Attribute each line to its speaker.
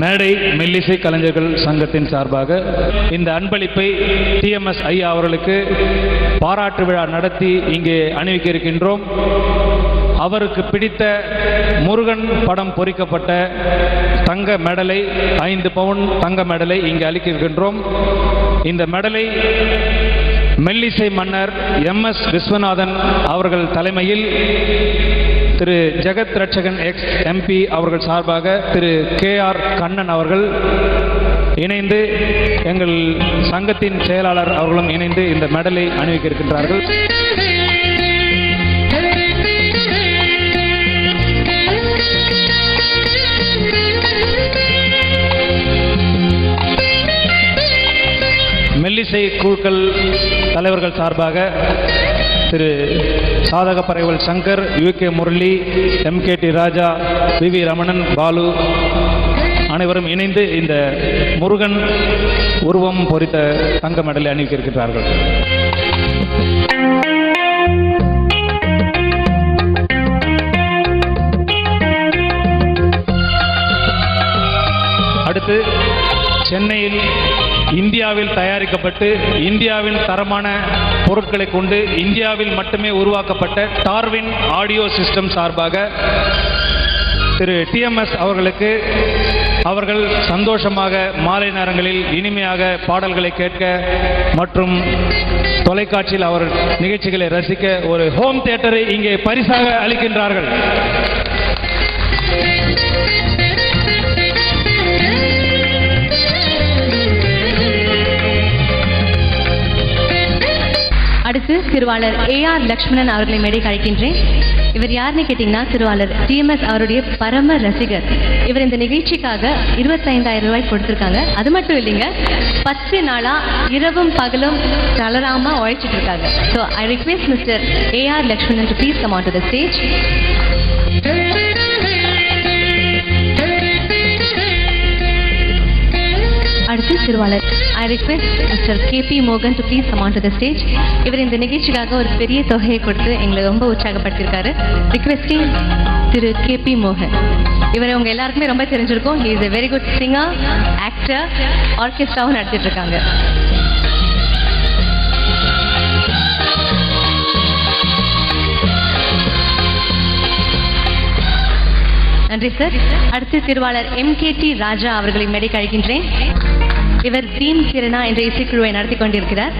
Speaker 1: மேடை மெல்லிசை கலைஞர்கள் சங்கத்தின் சார்பாக இந்த அன்பளிப்பை டிஎம்எஸ் ஐயா அவர்களுக்கு பாராட்டு விழா நடத்தி இங்கே அணிவிக்க இருக்கின்றோம் அவருக்கு பிடித்த முருகன் படம் பொறிக்கப்பட்ட தங்க மெடலை ஐந்து பவுன் தங்க மெடலை இங்கே அளிக்க இருக்கின்றோம் இந்த மெடலை மெல்லிசை மன்னர் எம் எஸ் விஸ்வநாதன் அவர்கள் தலைமையில் திரு ஜெகத் ரட்சகன் எக்ஸ் எம்பி அவர்கள் சார்பாக திரு கே ஆர் கண்ணன் அவர்கள் இணைந்து எங்கள் சங்கத்தின் செயலாளர் அவர்களும் இணைந்து இந்த மெடலை அணிவிக்க இருக்கின்றார்கள் மெல்லிசை குழுக்கள் தலைவர்கள் சார்பாக திரு சாதக பறைவல் Shankar U. K. Murali M. K. T. Raja V. V. Ramanan Balu அனைவரும் இணைந்து இந்த முருகன் உருவம் பொறித்த தங்க மெடலை அணிவிக்கிருக்கிறார்கள் அடுத்து சென்னையில் இந்தியாவில் தயாரிக்கப்பட்டு இந்தியாவின் தரமான பொருட்களை கொண்டு இந்தியாவில் மட்டுமே உருவாக்கப்பட்ட டார்வின் ஆடியோ சிஸ்டம் சார்பாக திரு டிஎம்எஸ் அவர்களுக்கு அவர்கள் சந்தோஷமாக மாலை நேரங்களில் இனிமையாக பாடல்களை கேட்க மற்றும் தொலைக்காட்சியில் அவர் நிகழ்ச்சிகளை ரசிக்க ஒரு ஹோம் தியேட்டரை இங்கே பரிசாக அளிக்கின்றார்கள்.
Speaker 2: அடுத்து திருவாளர் ஏ ஆர் லக்ஷ்மணன் அவர்களை மேடைக்கு அழைக்கின்றேன். இவர் யாருன்னு கேட்டிங்கன்னா திருவாளர் டிஎம்எஸ் அவருடைய பரம ரசிகர். இவர் இந்த நிகழ்ச்சிக்காக இருபத்தைந்தாயிரம் ரூபாய் கொடுத்துருக்காங்க. அது மட்டும் இல்லைங்க பத்து நாளா இரவும் பகலும் தளராம உழைச்சிட்டு இருக்காங்க. So I request mister A R Lakshmanan to please come on to the stage திருவாளர் I request mister K P மோகன் to please come on to the stage இவர் இந்த நிகழ்ச்சிக்காக ஒரு பெரிய தொகையை கொடுத்து எங்களை ரொம்ப உற்சாகப்படுத்தியிருக்காரு. ரிக்வெஸ்டிங் திரு கே பி மோகன் இவர் உங்க எல்லாருக்குமே ரொம்ப தெரிஞ்சிருக்கும். He is a very good singer actor ஆர்கெஸ்ட்ராவும் நடத்திட்டு இருக்காங்க நன்றி சார் அடுத்து திருவாளர் எம் கே டி ராஜா அவர்களை மேடைக்கு அழைக்கின்றேன். இவர் தீம் கிரணா என்ற இசைக்குழுவை நடத்தி கொண்டிருக்கிறார்.